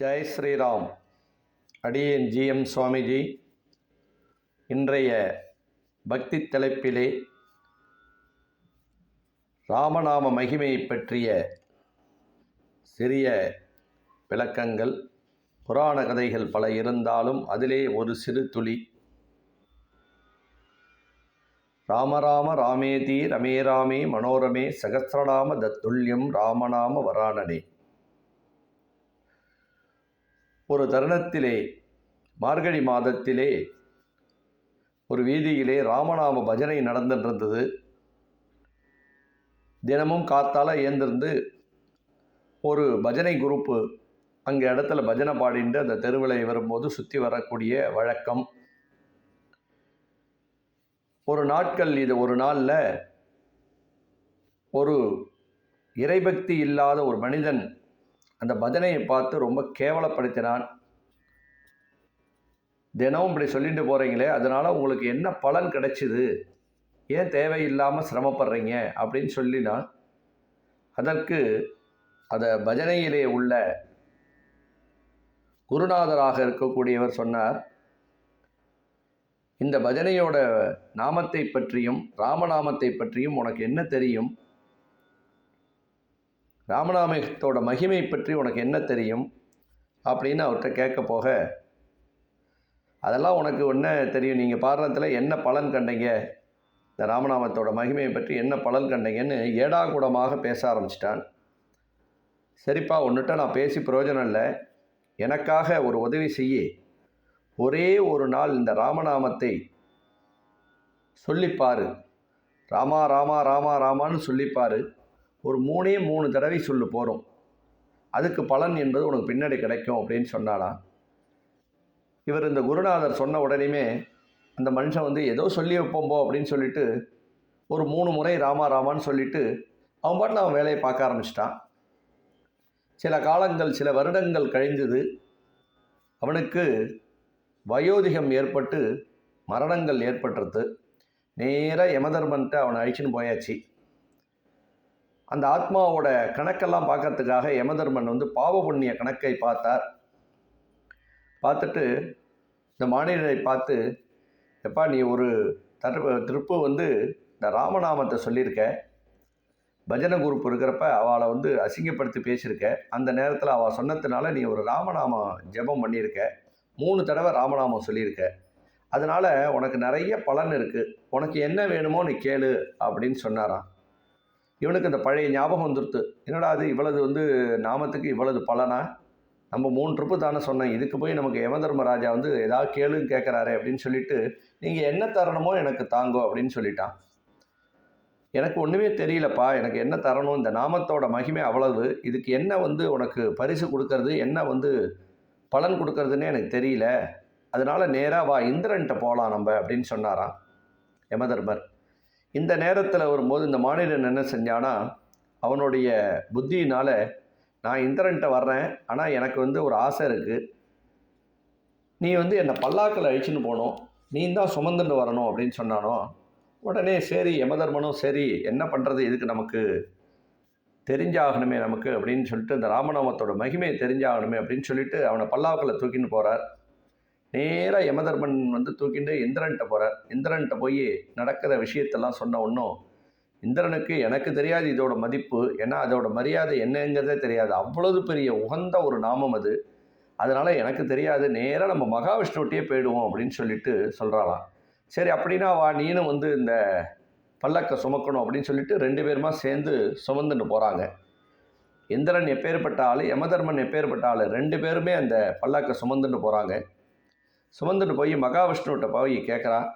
ஜெய் ஸ்ரீராம். அடியேன் ஜிஎம் சுவாமிஜி. இன்றைய பக்தி தலைப்பிலே ராமநாம மகிமையை பற்றிய சிறிய விளக்கங்கள் புராண கதைகள் பல இருந்தாலும் அதிலே ஒரு சிறு துளி. ராமராம ராமேதி ரமே ராமே மனோரமே சகசிரநாம தத்துல்யம் ராமநாம வராணனே ஒரு தருணத்திலே மார்கழி மாதத்திலே ஒரு வீதியிலே ராமநாம பஜனை நடந்துட்டு தினமும் காத்தால ஏந்திருந்து ஒரு பஜனை குரூப்பு அங்கே இடத்துல பஜனை பாடிட்டு அந்த தெருவில் வரும்போது சுற்றி வரக்கூடிய வழக்கம். ஒரு நாட்கள் இது ஒரு நாளில் ஒரு இறைபக்தி இல்லாத ஒரு மனிதன் அந்த பஜனையை பார்த்து ரொம்ப கேவலப்படுத்தினான். தினமும் இப்படி சொல்லிட்டு போகிறீங்களே அதனால் உங்களுக்கு என்ன பலன் கிடைச்சிது? ஏன் தேவையில்லாமல் சிரமப்படுறீங்க? அப்படின்னு சொல்லினான். அதற்கு அதை பஜனையிலே உள்ள குருநாதராக இருக்கக்கூடியவர் சொன்னார் இந்த பஜனையோட நாமத்தை பற்றியும் ராமநாமத்தை பற்றியும் உனக்கு என்ன தெரியும்? ராமநாமத்தோட மகிமை பற்றி உனக்கு என்ன தெரியும்? அப்படின்னு அவர்கிட்ட கேட்க போக அதெல்லாம் உனக்கு என்ன தெரியும். நீங்கள் பாடுறதுல என்ன பலன் கண்டீங்க? இந்த ராமநாமத்தோட மகிமையை பற்றி என்ன பலன் கண்டீங்கன்னு ஏடாகூடமாக பேச ஆரம்பிச்சிட்டான். சரிப்பா ஒன்றுட்ட நான் பேசி பிரயோஜனம் இல்லை. எனக்காக ஒரு உதவி செய்ய. ஒரே ஒரு நாள் இந்த ராமநாமத்தை சொல்லிப்பாரு. ராமா ராமா ராமா ராமான்னு சொல்லிப்பாரு. ஒரு மூணே மூணு தடவை சொல்லு போகிறோம் அதுக்கு பலன் என்பது உனக்கு பின்னாடி கிடைக்கும் அப்படின்னு சொன்னாலாம் இவர் இந்த குருநாதர் சொன்ன உடனேமே அந்த மனுஷன் வந்து ஏதோ சொல்லி வைப்போம் போ அப்படின்னு சொல்லிட்டு ஒரு மூணு முறை ராமா ராமான்னு சொல்லிட்டு அவன் பாட்டில் அவன் வேலையை பார்க்க ஆரம்பிச்சிட்டான். சில காலங்கள் சில வருடங்கள் கழிந்தது அவனுக்கு வயோதிகம் ஏற்பட்டு மரணங்கள் ஏற்பட்டுறது நேராக யமதர்மன்ட்டு அவனை அழிச்சின்னு போயாச்சு. அந்த ஆத்மாவோட கணக்கெல்லாம் பார்க்கறதுக்காக யமதர்மன் வந்து பாவ புண்ணிய கணக்கை பார்த்தார். பார்த்துட்டு இந்த மாநிலரை பார்த்து எப்பா நீ ஒரு தட்டு திருப்பு வந்து இந்த ராமநாமத்தை சொல்லியிருக்க. பஜனை குரூப் இருக்கிறப்ப அவளை வந்து அசிங்கப்படுத்தி பேசியிருக்க. அந்த நேரத்தில் அவள் சொன்னதுனால நீ ஒரு ராமநாமம் ஜெபம் பண்ணியிருக்க. மூணு தடவை ராமநாமம் சொல்லியிருக்க. அதனால் உனக்கு நிறைய பலன் இருக்குது உனக்கு என்ன வேணுமோ நீ கேளு அப்படின்னு சொன்னாராம். இவனுக்கு இந்த பழைய ஞாபகம் வந்துருத்து. என்னடா அது இவ்வளவு வந்து நாமத்துக்கு இவ்வளவு பலனா? நம்ம மூணு ட்ரிப்பு தானே சொன்னேன். இதுக்கு போய் நமக்கு யமதர்மராஜா வந்து ஏதாவது கேளுன்னு கேட்குறாரு அப்படின்னு சொல்லிட்டு நீங்கள் என்ன தரணுமோ எனக்கு தாங்கோ அப்படின்னு சொல்லிட்டான். எனக்கு ஒன்றுமே தெரியலப்பா. எனக்கு என்ன தரணும்? இந்த நாமத்தோட மகிமை அவ்வளவு. இதுக்கு என்ன வந்து உனக்கு பரிசு கொடுக்கறது? என்ன வந்து பலன் கொடுக்கறதுன்னே எனக்கு தெரியல. அதனால் நேராக வா இந்திரன்ட்ட போகலாம் நம்ம அப்படின்னு சொன்னாராம் யமதர்மர் இந்த நேரத்தில் வரும்போது இந்த மானிடன் என்ன செஞ்சானா அவனுடைய புத்தியினால் நான் இந்திரன்ட்ட வர்றேன் ஆனால் எனக்கு வந்து ஒரு ஆசை இருக்குது நீ வந்து என்னை பல்லாக்கில் அழிச்சுன்னு போகணும். நீ தான் சுமந்துட்டு வரணும் அப்படின்னு சொன்னானோ உடனே சரி யமதர்மனும் சரி என்ன பண்ணுறது இதுக்கு நமக்கு தெரிஞ்சாகணுமே நமக்கு அப்படின்னு சொல்லிட்டு இந்த ராமநாமத்தோட மகிமையை தெரிஞ்சாகணுமே அப்படின்னு சொல்லிட்டு அவனை பல்லாக்கில் தூக்கின்னு போகிறார் நேராக யமதர்மன் வந்து தூக்கிட்டு இந்திரன்ட்ட போகிறார் இந்திரன்ட்ட போய் நடக்கிற விஷயத்தெல்லாம் சொன்ன ஒன்றும் இந்திரனுக்கு எனக்கு தெரியாது இதோட மதிப்பு. ஏன்னா அதோட மரியாதை என்னங்கிறதே தெரியாது. அவ்வளவு பெரிய உகந்த ஒரு நாமம் அது. அதனால் எனக்கு தெரியாது. நேராக நம்ம மகாவிஷ்ணுவிட்டே போயிடுவோம் அப்படின்னு சொல்லிட்டு சொல்கிறாளாம் சரி அப்படின்னா வா நீனும் வந்து இந்த பல்லக்கை சுமக்கணும் அப்படின்னு சொல்லிட்டு ரெண்டு பேருமா சேர்ந்து சுமந்துன்னு போகிறாங்க இந்திரன் எப்பேற்பட்ட ஆள் யமதர்மன் எப்பேற்பட்ட ஆள் ரெண்டு பேருமே அந்த பல்லக்கை சுமந்துட்டு போகிறாங்க சுமந்துட்டு போய் மகாவிஷ்ணுவிட்ட போய் கேட்குறான்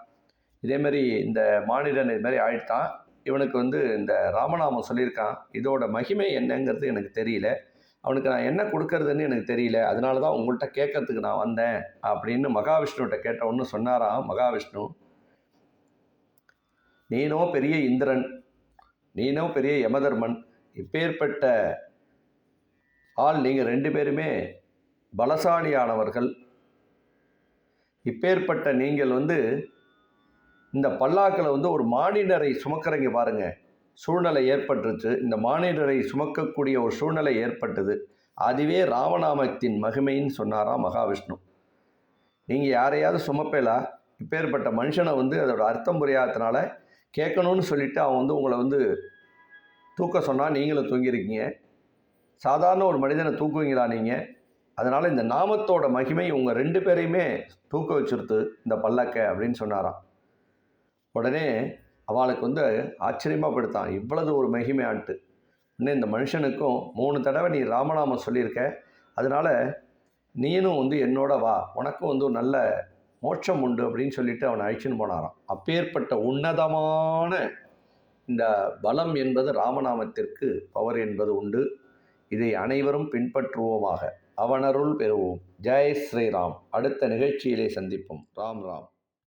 இதேமாரி இந்த மாநிலன் இது மாதிரி ஆயிட்டான். இவனுக்கு வந்து இந்த ராமநாமம் சொல்லியிருக்கான். இதோட மகிமை என்னங்கிறது எனக்கு தெரியல. அவனுக்கு நான் என்ன கொடுக்கறதுன்னு எனக்கு தெரியல. அதனால தான் உங்கள்கிட்ட கேட்கறதுக்கு நான் வந்தேன் அப்படின்னு மகாவிஷ்ணுகிட்ட கேட்ட ஒன்று சொன்னாராம் மகாவிஷ்ணு. நீனோ பெரிய இந்திரன். நீனோ பெரிய யமதர்மன். இப்பேற்பட்ட ஆள் நீங்கள் ரெண்டு பேருமே பலசாலியானவர்கள். இப்பேற்பட்ட நீங்கள் வந்து இந்த பல்லாக்கில் வந்து ஒரு மானிடரை சுமக்கிறீங்க பாருங்க. சூழ்நிலை ஏற்பட்டுருச்சு. இந்த மானிடரை சுமக்கக்கூடிய ஒரு சூழ்நிலை ஏற்பட்டது. அதுவே ராமநாமத்தின் மகிமைன்னு சொன்னாராம் மகாவிஷ்ணு. நீங்கள் யாரையாவது சுமப்பேலா? இப்பேற்பட்ட மனுஷனை வந்து அதோட அர்த்தம் புரியாததுனால கேட்கணும்னு சொல்லிட்டு அவன் வந்து உங்களை வந்து தூக்க சொன்னால் நீங்களும் தூங்கியிருக்கீங்க. சாதாரண ஒரு மனிதனை தூக்குவீங்களா நீங்கள் அதனால் இந்த நாமத்தோட மகிமை உங்கள் ரெண்டு பேரையுமே தூக்க வச்சுருத்து இந்த பல்லக்கை அப்படின்னு சொன்னாராம். உடனே அவளுக்கு வந்து ஆச்சரியமாக படுத்தான். இவ்வளவு ஒரு மகிமையான்ட்டு. இன்னும் இந்த மனுஷனுக்கும் மூணு தடவை நீ ராமநாமம் சொல்லியிருக்க. அதனால் நீனும் வந்து என்னோட வா. உனக்கும் வந்து ஒரு நல்ல மோட்சம் உண்டு அப்படின்னு சொல்லிட்டு அவனை அழிச்சுன்னு போனாராம். அப்பேற்பட்ட உன்னதமான இந்த பலம் என்பது ராமநாமத்திற்கு பவர் என்பது உண்டு. இதை அனைவரும் பின்பற்றுவோமாக. அவனருள் பெறுவோம். ஜெய் ஸ்ரீராம். அடுத்த நிகழ்ச்சியிலே சந்திப்போம். ராம் ராம்.